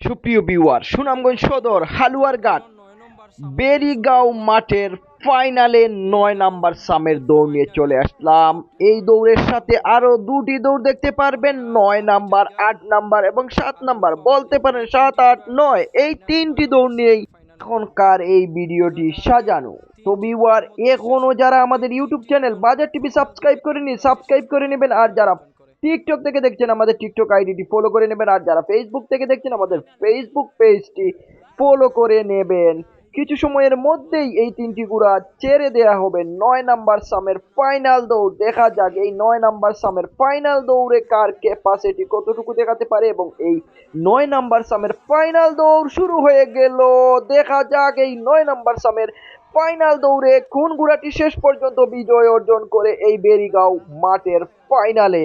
সুপ্রিয় বিওয়ার সুনামগঞ্জ সদর, হালুয়ার হালুয়ারঘাট বেরিগাঁও মাঠের ফাইনালে নয় নাম্বার সামের দৌড় নিয়ে চলে আসলাম। এই দৌড়ের সাথে আরও দুটি দৌড় দেখতে পারবেন, নয় নাম্বার, আট নাম্বার এবং সাত নাম্বার। বলতে পারেন সাত, আট, নয়, এই তিনটি দৌড় নিয়েই এখনকার এই ভিডিওটি সাজানো। তো বিওয়ার এখনও যারা আমাদের YouTube channel Bazar TV subscribe করেনি সাবস্ক্রাইব করে নেবেন। আর যারা টিকটক থেকে দেখছেন আমাদের টিকটক আইডিটি ফলো করে নেবেন। আর যারা ফেসবুক থেকে দেখছেন, আমাদের ফেসবুক পেজটি ফলো করে নেবেন। কিছু সময়ের মধ্যেই এই তিনটি গুড়া ছেড়ে দেয়া হবে। নয় নাম্বার সামের ফাইনাল দৌড়। দেখা যাক এই নয় নাম্বার সামের ফাইনাল দৌড়ে কার ক্যাপাসিটি কতটুকু দেখাতে পারে এবং এই নয় নাম্বার সামের ফাইনাল দৌড় শুরু হয়ে গেল। দেখা যাক এই নয় নাম্বার সামের ফাইনাল দৌড়ে কোন গুড়াটি শেষ পর্যন্ত বিজয় অর্জন করে এই বেরিগাঁও মাঠের ফাইনালে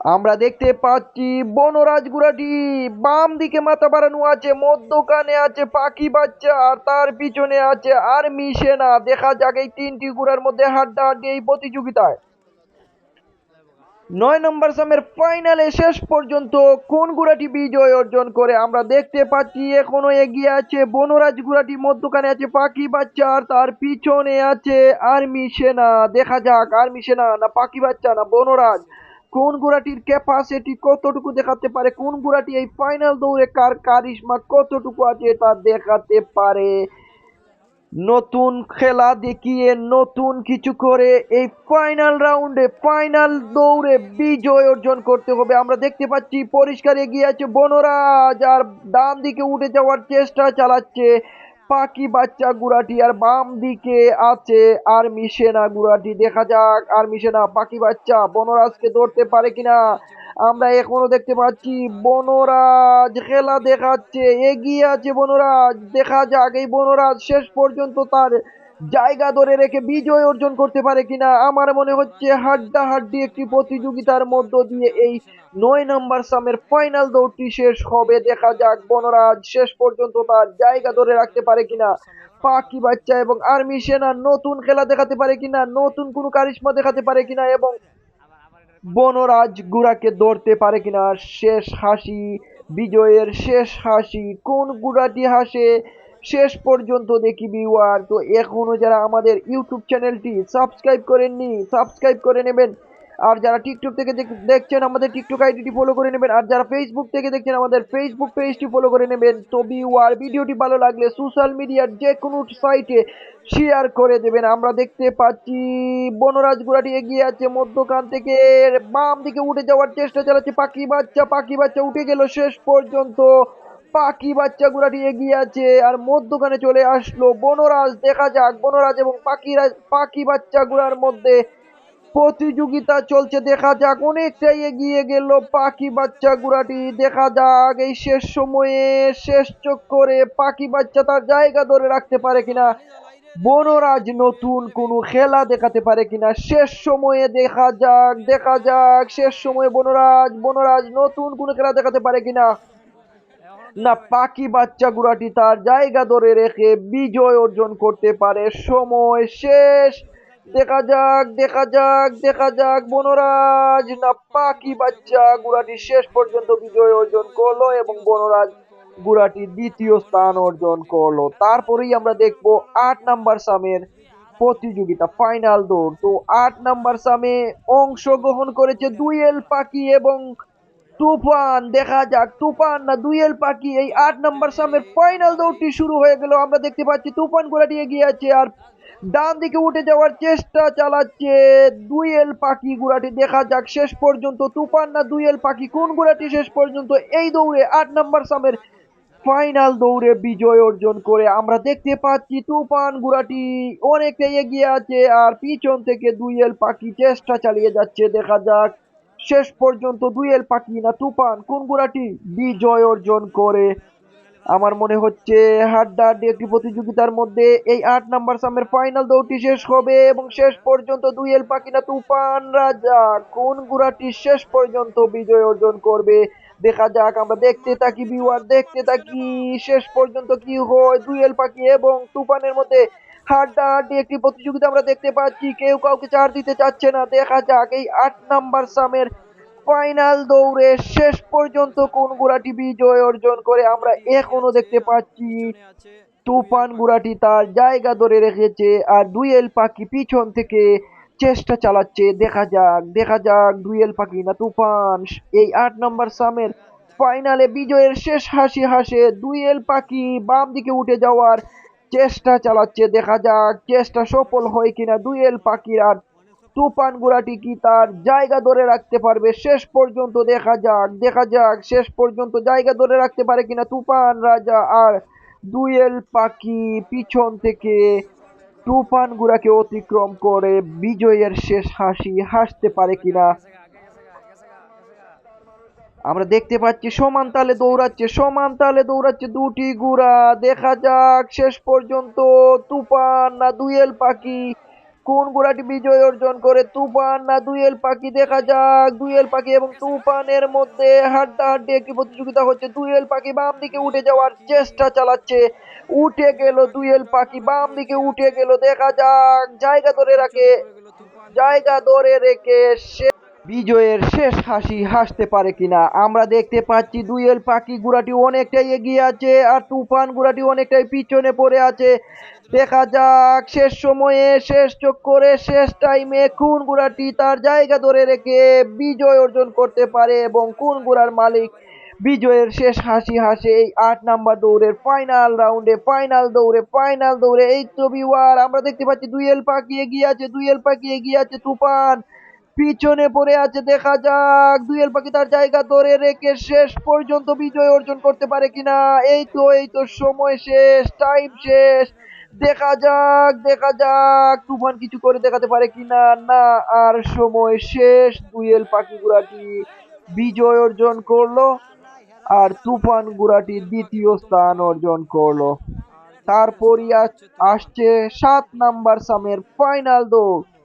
আমরা দেখতে পাচ্ছি বনরাজ গুড়াটি। বাম দিকে মাথা বাড়ানো আছে, মধ্যখানে আছে পাখি বাচ্চা, আর তার পিছনে আছে আর্মি সেনা। দেখা যাক এই তিনটি গুড়ার মধ্যে হাড্ডাহাড্ডি এই প্রতিযোগিতায়। নয় নম্বর সামের ফাইনালে শেষ পর্যন্ত কোন গুড়াটি বিজয় অর্জন করে? আমরা দেখতে পাচ্ছি এখনও এগিয়ে আছে বনরাজ গুড়াটি, মধ্যখানে আছে পাখি বাচ্চা, আর তার পিছনে আছে আর্মি সেনা। দেখা যাক আর্মি সেনা না পাখি বাচ্চা না বনরাজ। কোন ঘোড়াটির ক্যাপাসিটি কতটুকু দেখাতে পারে? কোন ঘোড়াটি এই ফাইনাল দৌড়ে কার কারিশমা কতটুকু আছে তা দেখাতে পারে? নতুন খেলা দেখিয়ে নতুন কিছু করে এই ফাইনাল রাউন্ডে ফাইনাল দৌড়ে বিজয় অর্জন করতে হবে। আমরা দেখতে পাচ্ছি পরিষ্কার এগিয়ে আছে বনরাজ আর ডান দিকে উঠে যাওয়ার চেষ্টা চালাচ্ছে পাখি বাচ্চা গুড়াটি আর বাম দিকে আছে আর্মি সেনা গুড়াটি। দেখা যাক আর্মি সেনা পাখি বাচ্চা। বনরাজকে ধরতে পারে কিনা আমরা এখনও দেখতে পাচ্ছি বনরাজ খেলা দেখাচ্ছে। এগিয়ে আছে বনরাজ। দেখা যাক, এই বনরাজ শেষ পর্যন্ত তার জায়গা ধরে রেখে বিজয় অর্জন করতে পারে কিনা, আমার মনে হচ্ছে হাড্ডা হাড্ডি একটি প্রতিযোগিতার মধ্য দিয়ে এই নয় নম্বর সামের ফাইনাল দৌড়টি শেষ হবে। দেখা যাক, বনরাজ শেষ পর্যন্ত তার জায়গা ধরে রাখতে পারে কিনা। পাখি বাচ্চা এবং আর্মি সেনা নতুন খেলা দেখাতে পারে কিনা, নতুন কোনো কারিশ্মা দেখাতে পারে কিনা এবং বনরাজ গুড়াকে ধরতে পারে কিনা। শেষ হাসি, বিজয়ের শেষ হাসি, কোন গুড়াটি হাসে শেষ পর্যন্ত দেখি বিওয়ার তো এখনও যারা আমাদের ইউটিউব চ্যানেলটি সাবস্ক্রাইব করেননি সাবস্ক্রাইব করে নেবেন। আর যারা টিকটক থেকে দেখছেন আমাদের টিকটক আইডিটি ফলো করে নেবেন, আর যারা ফেসবুক থেকে দেখছেন আমাদের ফেসবুক পেজটি ফলো করে নেবেন, তো বিওয়ার ভিডিওটি ভালো লাগলে সোশ্যাল মিডিয়ার যে কোনো সাইটে শেয়ার করে দেবেন। আমরা দেখতে পাচ্ছি, বনরাজ গুড়াটি এগিয়ে আছে মধ্যখান থেকে, বাম দিকে উঠে যাওয়ার চেষ্টা চালাচ্ছে পাখি বাচ্চা পাখি বাচ্চা উঠে গেল শেষ পর্যন্ত। পাখি বাচ্চা গুড়াটি এগিয়ে আছে আর মধ্যখানে চলে আসলো বনরাজ। দেখা যাক বনরাজ এবং পাখিরা পাখি বাচ্চা গুড়ার মধ্যে প্রতিযোগিতা চলছে। দেখা যাক অনেকটাই এগিয়ে গেল পাখি বাচ্চা গুড়াটি দেখা যাক এই শেষ সময়ে শেষ চোখ করে পাখি বাচ্চা তার জায়গা ধরে রাখতে পারে কিনা। বনরাজ নতুন কোনো খেলা দেখাতে পারে কিনা। শেষ সময়ে দেখা যাক দেখা যাক শেষ সময়ে বনরাজ বনরাজ নতুন কোনো খেলা দেখাতে পারে কিনা। না পাখি বাচ্চা গুড়াটি তার জায়গা ধরে রেখে বিজয় অর্জন করতে পারে। সময় শেষ। দেখা যাক দেখা যাক দেখা যাক, বনরাজ। না পাখি বাচ্চা গুড়াটি শেষ পর্যন্ত বিজয় অর্জন করল এবং বনরাজ গুড়াটি দ্বিতীয় স্থান অর্জন করল। তারপরেই আমরা দেখব আট নাম্বার সামের প্রতিযোগিতা ফাইনাল দৌড়। তো আট নাম্বার সামে অংশগ্রহণ করেছে দুইয়েল পাখি এবং তুফান, দেখা যাক। তুফান না দুইয়েল পাখি, এই আট নম্বর সামের ফাইনাল দৌড়টি শুরু হয়ে গেল। আমরা দেখতে পাচ্ছি তুফান গোড়াটি এগিয়ে আছে আর ডান দিকে উঠে যাওয়ার চেষ্টা চালাচ্ছে দুইয়েল পাখি গুড়াটি দেখা যাক শেষ পর্যন্ত তুফান না দুইয়েল পাখি, কোন গুড়াটি শেষ পর্যন্ত এই দৌড়ে আট নম্বর সামের ফাইনাল দৌড়ে বিজয় অর্জন করে। আমরা দেখতে পাচ্ছি তুফান গুড়াটি অনেকটা এগিয়ে আছে আর পিছন থেকে দুইয়েল পাখি চেষ্টা চালিয়ে যাচ্ছে। দেখা যাক শেষ পর্যন্ত দুইয়েল পাখি না, তুফান, কোন গুড়াটি? বিজয় অর্জন করে। আমার মনে হচ্ছে হাড্ডাহাড্ডি একটি প্রতিযোগিতার মধ্যে এই আট নাম্বার সামের ফাইনাল দৌড়টি শেষ হবে এবং শেষ পর্যন্ত দুইয়েল পাখি না, তুফান রাজা, কোন গুড়াটি শেষ পর্যন্ত বিজয় অর্জন করবে? দেখা যাক, আমরা দেখতে থাকি ভিউয়ার দেখতে থাকি, শেষ পর্যন্ত কি হয়? দুইয়েল পাখি এবং তুফানের মধ্যে হাড্ডাহাড্ডি একটি প্রতিযোগিতা আমরা দেখতে পাচ্ছি। কেউ কাউকে চার দিতে চাচ্ছে না। দেখা যাক এই আট নাম্বার সামের ফাইনাল দৌড়ে শেষ পর্যন্ত কোন ঘোড়াটি বিজয় অর্জন করে আমরা এখনও দেখতে পাচ্ছি। তুফান গুড়াটি তার জায়গা ধরে রেখেছে আর দুয়েল পাখি পিছন থেকে চেষ্টা চালাচ্ছে। দেখা যাক দেখা যাক দুয়েল পাখি না তুফান। এই আট নম্বর সামের ফাইনালে বিজয়ের শেষ হাসি হাসে দুয়েল পাখি বাম দিকে উঠে যাওয়ার চেষ্টা চালাচ্ছে, দেখা যাক, চেষ্টা সফল হয় কিনা দুয়েল পাখির আর। তুফান গুড়াটি কি তার জায়গা ধরে রাখতে পারবে? শেষ পর্যন্ত দেখা যাক দেখা যাক, শেষ পর্যন্ত জায়গা ধরে রাখতে পারে কিনা তুফান রাজা আর দুয়েল পাখি পিছন থেকে। তুফান গুড়াকে অতিক্রম করে বিজয়ের শেষ হাসি হাসতে পারে কিনা? আমরা দেখতে পাচ্ছি সমান তালে দৌড়াচ্ছে, সমান তালে দৌড়াচ্ছে দুটি গুড়া। দেখা যাক, শেষ পর্যন্ত তুফান না দুয়েল পাখি। কোন ঘোড়াটি বিজয় অর্জন করে? তুফান না দুয়েল পাখি, দেখা যাক। দুয়েল পাখি এবং তুফানের মধ্যে হাড্ডাহাড্ডি একটি প্রতিযোগিতা হচ্ছে। দুয়েল পাখি বাম দিকে উঠে যাওয়ার চেষ্টা চালাচ্ছে। উঠে গেল দুয়েল পাখি, বাম দিকে উঠে গেল। দেখা যাক, জায়গা ধরে রাখে। জায়গা ধরে রেখে সে বিজয়ের শেষ হাসি হাসতে পারে কিনা? আমরা দেখতে পাচ্ছি দুয়েল পাখি গুড়াটি অনেকটাই এগিয়ে আছে আর তুফান গুড়াটি অনেকটাই পিছনে পড়ে আছে। দেখা যাক, শেষ সময়ে, শেষ চক্করে, শেষ টাইমে কোন গুড়াটি তার জায়গা ধরে রেখে বিজয় অর্জন করতে পারে এবং কোন গুড়ার মালিক বিজয়ের শেষ হাসি হাসে এই আট নাম্বার দৌড়ের ফাইনাল রাউন্ডে ফাইনাল দৌড়ে ফাইনাল দৌড়ে, এই তো বিওয়ার আমরা দেখতে পাচ্ছি দুইয়েল পাখি এগিয়ে আছে, দুইয়েল পাখি এগিয়ে আছে, তুফান। পিছনে পড়ে আছে, দেখা যাক। দুইয়েল পাখি তার জায়গা ধরে রেখে শেষ পর্যন্ত বিজয় অর্জন করতে পারে কিনা। এই তো এই তো, সময় শেষ টাইম শেষ। দেখা যাক দেখা যাক, তুফান কিছু করে দেখাতে পারে কিনা? না, আর সময় শেষ। দুইয়েল পাখি গুড়াটি বিজয় অর্জন করল, আর তুফান গুড়াটি দ্বিতীয় স্থান অর্জন করল। তারপরই আস- আসছে সাত নাম্বার সামের ফাইনাল দৌড়।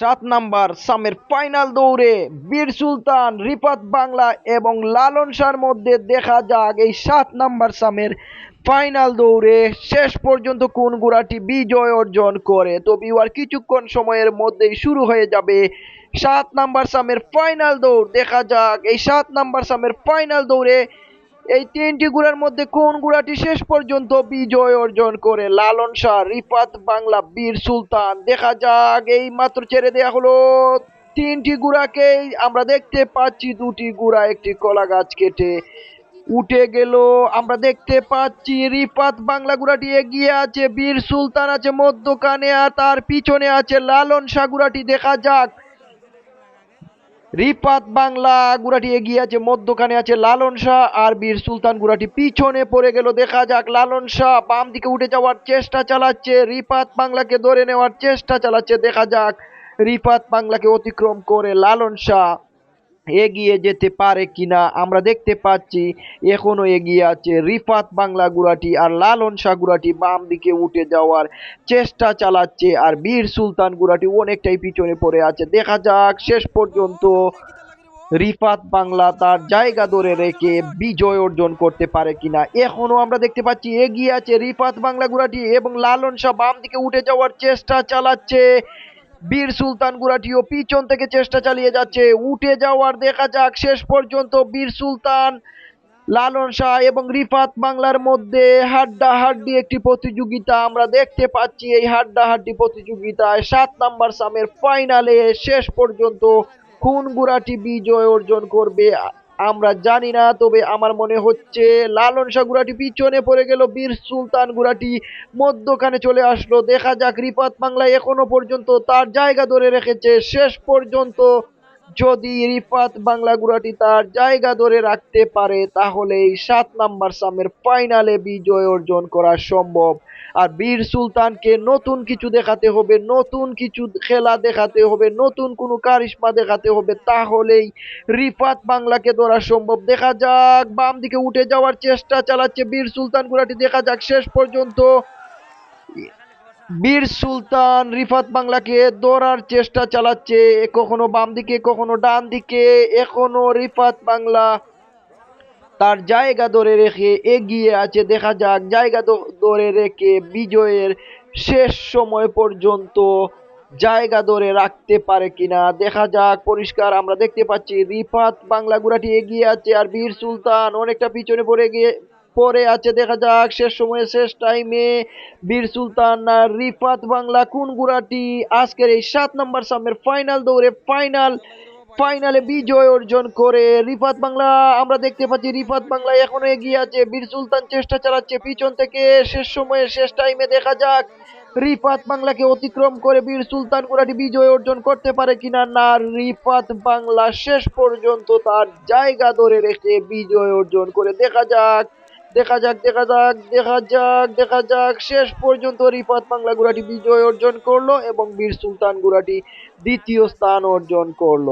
সাত নাম্বার সামের ফাইনাল দৌড়ে বীর সুলতান, রিপাত বাংলা এবং লালন শাহর মধ্যে দেখা যাক এই সাত নাম্বার সামের ফাইনাল দৌড়ে শেষ পর্যন্ত কোন ঘোড়াটি বিজয় অর্জন করে। তো বিওয়ার কিছুক্ষণ সময়ের মধ্যেই শুরু হয়ে যাবে সাত নাম্বার সামের ফাইনাল দৌড়। দেখা যাক এই সাত নাম্বার সামের ফাইনাল দৌড়ে এই তিনটি গুড়ার মধ্যে কোন গুড়াটি শেষ পর্যন্ত বিজয় অর্জন করে? লালন শাহ, রিফাত বাংলা, বীর সুলতান। দেখা যাক, এই মাত্র ছেড়ে দেয়া হলো তিনটি গুড়াকেই। আমরা দেখতে পাচ্ছি দুটি গুড়া একটি কলা গাছ কেটে উঠে গেল। আমরা দেখতে পাচ্ছি রিফাত বাংলা গুড়াটি এগিয়ে আছে, বীর সুলতান আছে মধ্যখানে আর তার পিছনে আছে লালন শাহ গুড়াটি। দেখা যাক রিপাত বাংলা, গুড়াটি এগিয়ে আছে, মধ্যখানে আছে লালন শাহ আর বীর সুলতান গুড়াটি। পিছনে পড়ে গেল, দেখা যাক লালন শাহ বাম দিকে উঠে যাওয়ার চেষ্টা চালাচ্ছে, রিপাত বাংলাকে ধরে নেওয়ার চেষ্টা চালাচ্ছে, দেখা যাক রিপাত বাংলাকে অতিক্রম করে লালন শাহ। এগিয়ে যেতে পারে কিনা আমরা দেখতে পাচ্ছি এখনও এগিয়ে আছে। রিফাত বাংলা গুড়াটি আর লালন শাহ গুড়াটি বাম দিকে উঠে যাওয়ার চেষ্টা চালাচ্ছে আর বীর সুলতান গুড়াটি অনেকটাই পিছনে পড়ে আছে। দেখা যাক, শেষ পর্যন্ত রিফাত বাংলা তার জায়গা ধরে রেখে বিজয় অর্জন করতে পারে কিনা। এখনও আমরা দেখতে পাচ্ছি এগিয়ে আছে রিফাত বাংলা গুড়াটি এবং লালন শাহ বাম দিকে উঠে যাওয়ার চেষ্টা চালাচ্ছে। বীর সুলতান গুড়াটিও পিছন থেকে চেষ্টা চালিয়ে যাচ্ছে। উঠে যাওয়ার দেখা যাক, শেষ পর্যন্ত বীর সুলতান, লালন শাহ এবং রিফাত বাংলার মধ্যে হাড্ডা হাড্ডি একটি প্রতিযোগিতা আমরা দেখতে পাচ্ছি। এই হাড্ডা হাড্ডি প্রতিযোগিতায় সাত নাম্বার সামের ফাইনালে শেষ পর্যন্ত কোন গুড়াটি বিজয় অর্জন করবে। আমরা জানি না, তবে আমার মনে হচ্ছে লালন শাহ গুড়াটি পিছনে পড়ে গেল, বীর সুলতান গুড়াটি মধ্যখানে চলে আসলো। দেখা যাক রিপাত বাংলা এখনও পর্যন্ত তার জায়গা ধরে রেখেছে। শেষ পর্যন্ত যদি রিফাত বাংলা গুড়াটি তার জায়গা ধরে রাখতে পারে তাহলে এই সাত নাম্বার সামের ফাইনালে বিজয় অর্জন করা সম্ভব। আর বীর সুলতানকে নতুন কিছু দেখাতে হবে, নতুন কিছু খেলা দেখাতে হবে, নতুন কোনো কারিশমা দেখাতে হবে, তাহলেই রিফাত বাংলাকে ধরা সম্ভব। দেখা যাক বাম দিকে উঠে যাওয়ার চেষ্টা চালাচ্ছে বীর সুলতান গুড়াটি। দেখা যাক শেষ পর্যন্ত বীর সুলতান রিফাত বাংলাকে দৌড়ার চেষ্টা চালাচ্ছে কখনো বাম দিকে, কখনো ডান দিকে এখনও রিফাত বাংলা। তার জায়গা ধরে রেখে এগিয়ে আছে, দেখা যাক, জায়গা ধরে রেখে বিজয়ের শেষ সময় পর্যন্ত জায়গা ধরে রাখতে পারে কিনা। দেখা যাক, পরিষ্কার আমরা দেখতে পাচ্ছি, রিফাত বাংলা গুড়াটি এগিয়ে আছে আর বীর সুলতান অনেকটা পিছনে পড়ে গিয়ে পরে আছে, দেখা যাক, শেষ সময়ে, শেষ টাইমে বীর সুলতান আর রিফাত বাংলা কোন গুড়াটি? আজকের এই সাত নম্বর সামের ফাইনাল দৌড়ে ফাইনাল ফাইনালে বিজয় অর্জন করে রিফাত বাংলা। আমরা দেখতে পাচ্ছি রিফাত বাংলা এখনও এগিয়ে আছে, বীর সুলতান চেষ্টা চালাচ্ছে পিছন থেকে, শেষ সময়ে, শেষ টাইমে দেখা যাক রিফাত বাংলাকে অতিক্রম করে বীর সুলতান গুড়াটি বিজয় অর্জন করতে পারে কিনা না। রিফাত বাংলা শেষ পর্যন্ত তার জায়গা ধরে রেখে বিজয় অর্জন করে দেখা যাক দেখা যাক দেখা যাক দেখা যাক দেখা যাক। শেষ পর্যন্ত রিফাত বাংলা গুড়াটি বিজয় অর্জন করল এবং বীর সুলতান গুড়াটি দ্বিতীয় স্থান অর্জন করল।